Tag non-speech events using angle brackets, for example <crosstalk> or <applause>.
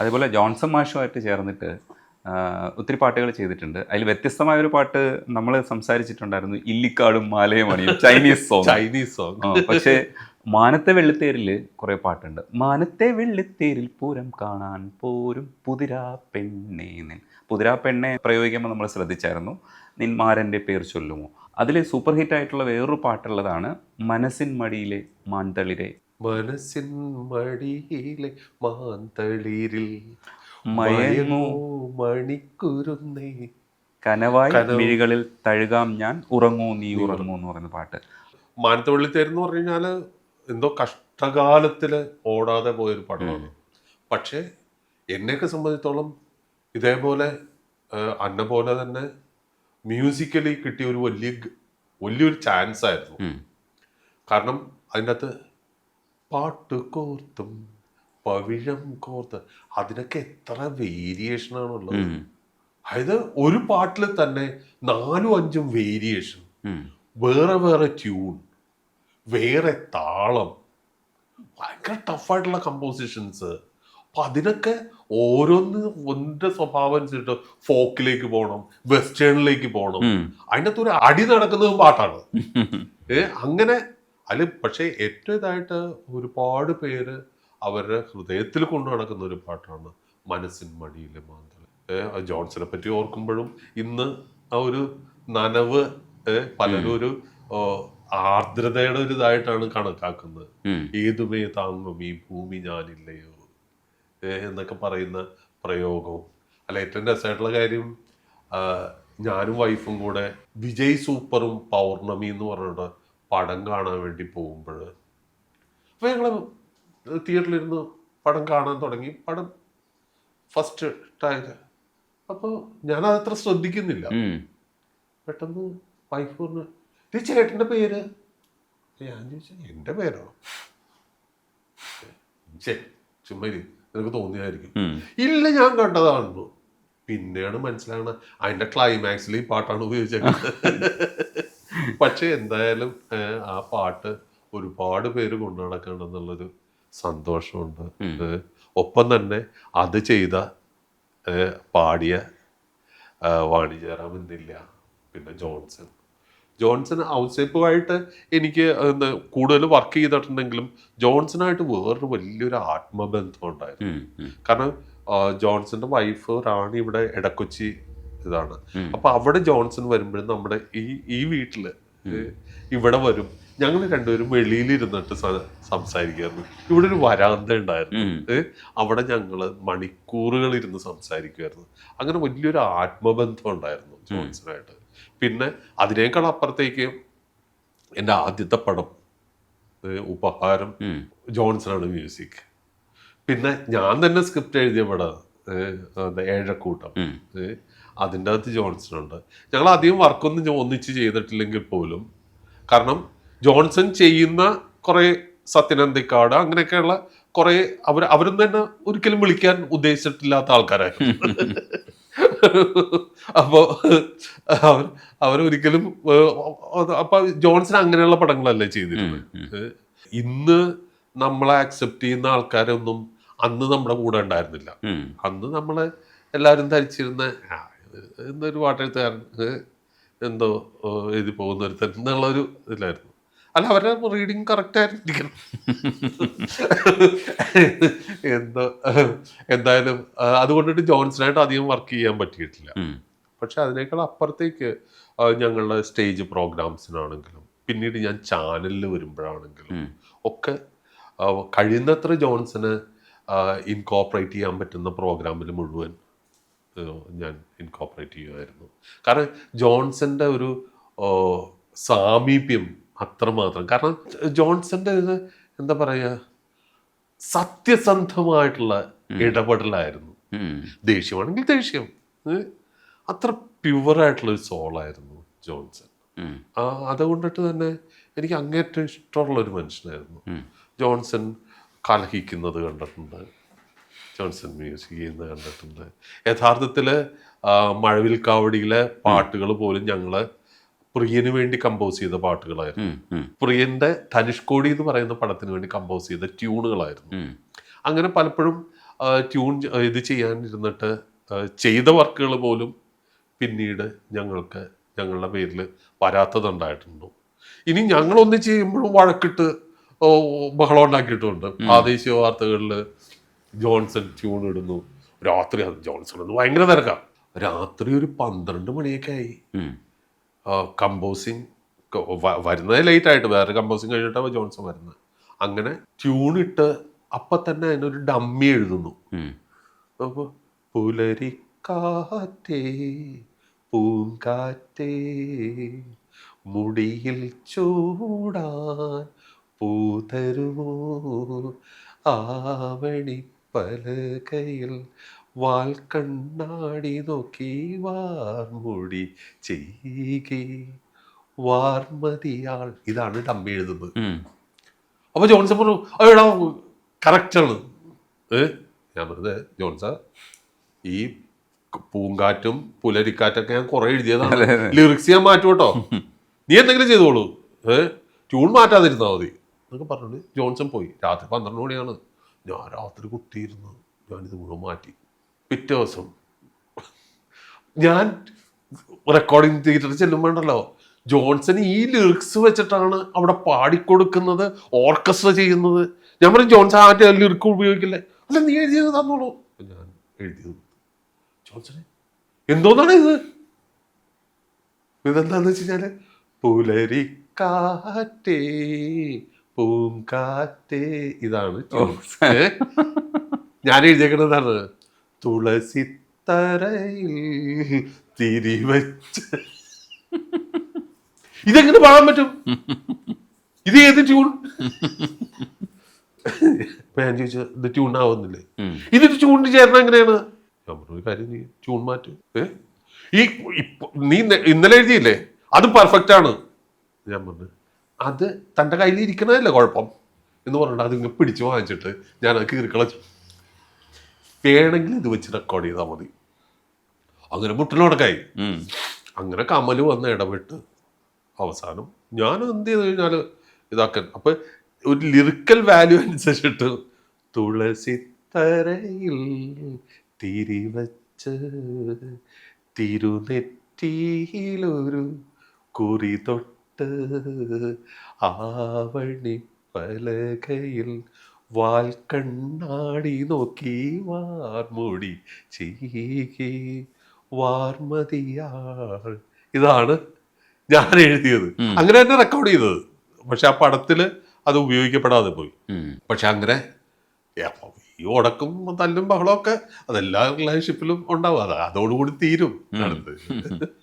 അതേപോലെ ജോൺസൺ മാഷുമായിട്ട് ചേർന്നിട്ട് ഒത്തിരി പാട്ടുകൾ ചെയ്തിട്ടുണ്ട്. അതിൽ വ്യത്യസ്തമായ ഒരു പാട്ട് നമ്മൾ സംസാരിച്ചിട്ടുണ്ടായിരുന്നു ഇല്ലിക്കാടും മാലയും മണിയും ചൈനീസ് സോങ് ചൈനീസ് സോങ് പക്ഷേ മാനത്തെ വെള്ളിത്തേരിൽ കുറെ പാട്ടുണ്ട്. മാനത്തെ വെള്ളിത്തേരിൽ പൂരം കാണാൻ പോരും പുതിരാ പെണ്ണേ നിൻ പുതിരാ പെണ്ണെ പ്രയോഗിക്കുമ്പോൾ നമ്മൾ ശ്രദ്ധിച്ചായിരുന്നു നിന്മാരന്റെ പേർ ചൊല്ലുമോ. അതിൽ സൂപ്പർ ഹിറ്റ് ആയിട്ടുള്ള വേറൊരു പാട്ടുള്ളതാണ് മനസ്സിൻ മടിയിലെ മാന്തളിരെ മനസ്സിൻ മടിയിലെ മാന്തളിരിൽ മയങ്ങൂ മണിക്കുരുന്നേ. കനവായി മിഴികളിൽ തഴുകാം ഞാൻ ഉറങ്ങൂ നീ ഉറങ്ങൂ എന്ന് പറയുന്ന പാട്ട്. മാനത്തവള്ളിത്തേരെന്ന് പറഞ്ഞു കഴിഞ്ഞാൽ എന്തോ കഷ്ടകാലത്തിൽ ഓടാതെ പോയൊരു പടമാണ്. പക്ഷേ എന്നെയൊക്കെ സംബന്ധിച്ചോളം ഇതേപോലെ അന്ന പോലെ തന്നെ മ്യൂസിക്കലി കിട്ടിയ ഒരു വലിയ വലിയൊരു ചാൻസ് ആയിരുന്നു കാരണം അതിന്റെ അകത്ത് പാട്ട് കോർത്തും പവിഴം കോർത്ത്. അതിനൊക്കെ എത്ര ഉം. അതായത് ഒരു പാട്ടിൽ തന്നെ നാലും അഞ്ചും വേരിയേഷൻ വേറെ വേറെ ട്യൂൺ വേറെ താളം. ഭയങ്കര ടഫായിട്ടുള്ള കമ്പോസിഷൻസ് അപ്പൊ അതിനൊക്കെ ഓരോന്ന് ഒന്റെ സ്വഭാവം അനുസരിച്ചിട്ട് ഫോക്കിലേക്ക് പോകണം വെസ്റ്റേണിലേക്ക് പോകണം. അതിന്റെ അകത്ത് ഒരു അടി നടക്കുന്നതും പാട്ടാണ്. <laughs> ഏഹ് അങ്ങനെ അതിൽ പക്ഷേ ഏറ്റവും ഇതായിട്ട് ഒരുപാട് പേര് അവരുടെ ഹൃദയത്തിൽ കൊണ്ടു നടക്കുന്ന ഒരു പാട്ടാണ് മനസ്സിൻ മടിയിലെ മാന്തള ജോൺസനെ പറ്റി ഓർക്കുമ്പോഴും ഇന്ന് ആ ഒരു നനവ് പലരും ഒരു ആർദ്രതയുടെ ഒരു ഇതായിട്ടാണ് കണക്കാക്കുന്നത്. ഏതുമേ താങ്ങും ഈ ഭൂമി ഞാനില്ലയോ? എന്നൊക്കെ പറയുന്ന പ്രയോഗവും. അല്ല ഏറ്റവും രസമായിട്ടുള്ള കാര്യം ഞാനും വൈഫും കൂടെ വിജയ് സൂപ്പറും പൗർണമി എന്ന് പറഞ്ഞിട്ട് പടം കാണാൻ വേണ്ടി പോകുമ്പോൾ അപ്പോൾ ഞങ്ങൾ തിയേറ്ററിലിരുന്ന് പടം കാണാൻ തുടങ്ങി. പടം ഫസ്റ്റ് ടൈം അപ്പോൾ ഞാനതത്ര ശ്രദ്ധിക്കുന്നില്ല. പെട്ടെന്ന് വൈഫ് പറഞ്ഞു ഇത് ചേട്ടന്റെ പേര്? ഞാൻ ചോദിച്ചു എന്റെ പേരോ? ചേ ചുമ്മാ. നിനക്ക് തോന്നിയായിരിക്കും ഇല്ല ഞാൻ കണ്ടതാണല്ലോ പിന്നെയാണ് മനസ്സിലാകുന്നത്. അതിന്റെ ക്ലൈമാക്സിൽ ഈ പാട്ടാണ് ഉപയോഗിച്ചേക്കുന്നത്. പക്ഷെ എന്തായാലും ആ പാട്ട് ഒരുപാട് പേര് കൊണ്ടു നടക്കണമെന്നുള്ളൊരു സന്തോഷമുണ്ട് ഒപ്പം തന്നെ അത് ചെയ്ത പാടിയ ഏഹ്, വാണി എന്നില്ല പിന്നെ ജോൺസൺ. ജോൺസൺ ഔസേപ്പുമായിട്ട് എനിക്ക് കൂടുതൽ വർക്ക് ചെയ്തിട്ടുണ്ടെങ്കിലും ജോൺസണായിട്ട് വേറൊരു വലിയൊരു ആത്മബന്ധം ഉണ്ടായിരുന്നു. കാരണം ജോൺസന്റെ വൈഫ് റാണി ഇവിടെ എടക്കൊച്ചി ഇതാണ്. അപ്പൊ അവിടെ ജോൺസൺ വരുമ്പോഴും നമ്മുടെ ഈ ഈ വീട്ടിൽ ഇവിടെ വരും. ഞങ്ങൾ രണ്ടുപേരും വെളിയിൽ ഇരുന്നിട്ട് സംസാരിക്കായിരുന്നു. ഇവിടെ ഒരു വരാന്ത ഉണ്ടായിരുന്നു. അവിടെ ഞങ്ങൾ മണിക്കൂറുകൾ ഇരുന്ന് സംസാരിക്കുമായിരുന്നു അങ്ങനെ വലിയൊരു ആത്മബന്ധം ഉണ്ടായിരുന്നു ജോൺസണായിട്ട്. പിന്നെ അതിനേക്കാൾ അപ്പുറത്തേക്ക് എന്റെ ആദ്യത്തെ പടം ഉപഹാരം ജോൺസൺ ജോൺസണാണ് മ്യൂസിക്. പിന്നെ ഞാൻ തന്നെ സ്ക്രിപ്റ്റ് എഴുതിയ പടം. ഏഹ്, എന്താ ഏഴക്കൂട്ടം അതിന്റെ അകത്ത് ജോൺസൺ ഉണ്ട്. ഞങ്ങൾ അധികം വർക്കൊന്നും ഒന്നിച്ച് ചെയ്തിട്ടില്ലെങ്കിൽ പോലും കാരണം ജോൺസൺ ചെയ്യുന്ന കുറേ സത്യനന്ദിക്കാട് അങ്ങനെയൊക്കെയുള്ള കുറേ അവർ അവരൊന്നും തന്നെ ഒരിക്കലും വിളിക്കാൻ ഉദ്ദേശിച്ചിട്ടില്ലാത്ത ആൾക്കാരായിരുന്നു. <laughs> അപ്പോൾ അവർ അവരൊരിക്കലും അപ്പൊ ജോൺസൺ അങ്ങനെയുള്ള പടങ്ങളല്ലേ ചെയ്തിരുന്നത്. ഇന്ന് നമ്മളെ അക്സെപ്റ്റ് ചെയ്യുന്ന ആൾക്കാരൊന്നും അന്ന് നമ്മുടെ കൂടെ ഉണ്ടായിരുന്നില്ല. അന്ന് നമ്മൾ എല്ലാവരും ധരിച്ചിരുന്ന എന്തൊരു എന്നൊരു പാട്ടെഴുത്തുകാരൻ എന്തോ എഴുതി പോകുന്ന ഒരു എന്നുള്ളൊരു ഇതിലായിരുന്നു. അല്ല അവരുടെ റീഡിങ് കറക്റ്റ് ആയിരിക്കണം എന്തോ എന്തായാലും അതുകൊണ്ടിട്ട് ജോൺസണായിട്ട് അധികം വർക്ക് ചെയ്യാൻ പറ്റിയിട്ടില്ല. പക്ഷെ അതിനേക്കാൾ അപ്പുറത്തേക്ക് ഞങ്ങളുടെ സ്റ്റേജ് പ്രോഗ്രാംസിനാണെങ്കിലും പിന്നീട് ഞാൻ ചാനലിൽ വരുമ്പോഴാണെങ്കിലും. ഒക്കെ കഴിയുന്നത്ര ജോൺസന് ഇൻകോപ്പറേറ്റ് ചെയ്യാൻ പറ്റുന്ന പ്രോഗ്രാമിൽ മുഴുവൻ ഞാൻ ഇൻകോപ്പറേറ്റ് ചെയ്യുമായിരുന്നു കാരണം ജോൺസന്റെ ഒരു സാമീപ്യം അത്രമാത്രം. കാരണം ജോൺസന്റെ ഇത് എന്താ പറയുക സത്യസന്ധമായിട്ടുള്ള ഇടപെടലായിരുന്നു. ദേഷ്യമാണെങ്കിൽ ദേഷ്യം? അത്ര പ്യുവറായിട്ടുള്ള ഒരു സോളായിരുന്നു ജോൺസൺ. അതുകൊണ്ടിട്ട് തന്നെ എനിക്ക് അങ്ങേറ്റം ഇഷ്ടമുള്ള ഒരു മനുഷ്യനായിരുന്നു. ജോൺസൺ കലഹിക്കുന്നത് കണ്ടിട്ടുണ്ട്. ജോൺസൺ മ്യൂസിക് ചെയ്യുന്നത് കണ്ടിട്ടുണ്ട്. യഥാർത്ഥത്തിൽ മഴവിൽ കാവടിയിലെ പാട്ടുകൾ പോലും ഞങ്ങൾ പ്രിയന് വേണ്ടി കമ്പോസ് ചെയ്ത പാട്ടുകളായിരുന്നു. പ്രിയന്റെ ധനുഷ്കോടി എന്ന് പറയുന്ന പടത്തിന് വേണ്ടി കമ്പോസ് ചെയ്ത ട്യൂണുകളായിരുന്നു. അങ്ങനെ പലപ്പോഴും ട്യൂൺ ഇത് ചെയ്യാനിരുന്നിട്ട് ചെയ്ത വർക്കുകൾ പോലും പിന്നീട് ഞങ്ങൾക്ക് ഞങ്ങളുടെ പേരിൽ വരാത്തതുണ്ടായിട്ടുണ്ട്. ഇനി ഞങ്ങളൊന്ന് ചെയ്യുമ്പോഴും വഴക്കിട്ട് ബഹളം ഉണ്ടാക്കിയിട്ടുണ്ട് പ്രാദേശിക വാർത്തകളിൽ ജോൺസൺ ട്യൂൺ ഇടുന്നു. രാത്രി അത് ജോൺസൺ ഇടുന്നു. ഭയങ്കര തിരക്കാം. രാത്രി ഒരു പന്ത്രണ്ട് മണിയൊക്കെ ആയി. കമ്പോസിങ് വരുന്നത് ലേറ്റ് ആയിട്ട്. വേറെ കമ്പോസിങ് കഴിഞ്ഞിട്ടാണ് ജോൺസൺ വരുന്നത്. അങ്ങനെ ട്യൂൺ ഇട്ട് അപ്പൊ തന്നെ അതിനൊരു ഡമ്മി എഴുതുന്നു. ഉം. പുലരി പുലരിക്കാറ്റേ പൂങ്കാറ്റേ മുടിയിൽ ചൂടാൻ പൂതരുമോ ആവണി പലകയിൽ വാൽ കണ്ണാടി നോക്കി വാർമുടി ചെയ്കെ വാർമതിയാൾ. ഇതാണ് ഡമ്മി എഴുതുന്നത്. അപ്പൊ ജോൺസൺ പറഞ്ഞു അയ്യടാ കറക്റ്റാണ് ഏ? ഞാൻ വെറുതെ ജോൺസ ഈ പൂങ്കാറ്റും പുലരിക്കാറ്റൊക്കെ ഞാൻ കുറെ എഴുതിയതാണ്. ലിറിക്സ് ഞാൻ മാറ്റും കേട്ടോ. നീ എന്തെങ്കിലും ചെയ്തോളൂ. ഏ? ട്യൂൺ മാറ്റാതിരുന്നാ മതി. എന്നൊക്കെ പറഞ്ഞിട്ട് ജോൺസൺ പോയി. രാത്രി പന്ത്രണ്ട് മണിയാണ്. ഞാൻ രാത്രി കുത്തിയിരുന്നു ഞാനിത് മുഴുവൻ മാറ്റി. പിറ്റേ ദിവസം ഞാൻ റെക്കോർഡിങ് തിയേറ്ററിൽ ചെല്ലുമ്പോണ്ടല്ലോ ജോൺസൺ ഈ ലിറിക്സ് വെച്ചിട്ടാണ് അവിടെ പാടിക്കൊടുക്കുന്നത് ഓർക്കസ്ട്ര ചെയ്യുന്നത്. ഞാൻ പറയും ജോൺസൺ ആദ്യം ലിറിക്ക് ഉപയോഗിക്കില്ലേ? അല്ല നീ എഴുതിയത് തന്നോളൂ. ഞാൻ എഴുതിയത് ജോൺസൺ എന്തോന്നാണ് ഇത്? ഇതെന്താന്ന് വെച്ച് കഴിഞ്ഞാൽ പുലരിക്കാറ്റേ പൂങ്കാറ്റേ ഇതാണ്? ഞാൻ എഴുതിയേക്കുന്നതാണ് തുളസിത്തറയിൽ തിരിവച്ച് ഇതെങ്ങനെ പാടാൻ പറ്റും? ഇത് ഏത് ട്യൂൺ ഇപ്പൊ ഞാൻ ചോദിച്ചു ഇത് ട്യൂൺ ആവുന്നില്ലേ. ഇതിന് ട്യൂണിന് ചേർന്ന എങ്ങനെയാണ്? ഞാൻ കാര്യം നീ ട്യൂൺ മാറ്റും. ഈ നീ ഇന്നലെ എഴുതിയില്ലേ? അത് പെർഫെക്റ്റ് ആണ്. ഞാൻ പറഞ്ഞു അത് തന്റെ കയ്യിൽ ഇരിക്കണതല്ലേ കുഴപ്പം? എന്ന് പറഞ്ഞിട്ട് അത് ഇങ്ങനെ പിടിച്ചു വാങ്ങിച്ചിട്ട് ഞാൻ അത് കീറിക്കളച്ചു വേണമെങ്കിൽ ഇത് വെച്ച് റെക്കോർഡ് ചെയ്താൽ മതി. അങ്ങനെ മുട്ടലോടക്കായി ഉം. അങ്ങനെ കമൽ വന്ന് ഇടപെട്ട് അവസാനം ഞാൻ എന്ത് ചെയ്ത് കഴിഞ്ഞാൽ ഇതാക്കാൻ അപ്പൊ ഒരു ലിറിക്കൽ വാല്യൂ അനുസരിച്ചിട്ട് തുളസി തരയിൽ തിരിവച്ച് തിരുനെറ്റിയിലൊരു കുറി തൊട്ട് ആവണി പലകയിൽ വാൽ കണ്ണാടി നോക്കി വാർമുടി ചീകി വാർമതിയാൾ. ഇതാണ് ഞാൻ എഴുതിയത്. അങ്ങനെ തന്നെ റെക്കോർഡ് ചെയ്തത്. പക്ഷെ ആ പടത്തിൽ അത് ഉപയോഗിക്കപ്പെടാതെ പോയി. പക്ഷെ അങ്ങനെ ഈ ഉടക്കും തല്ലും ബഹളമൊക്കെ അതെല്ലാ റിലേഷൻഷിപ്പിലും ഉണ്ടാവും. അത് അതോടുകൂടി തീരും അടുത്ത്. <laughs>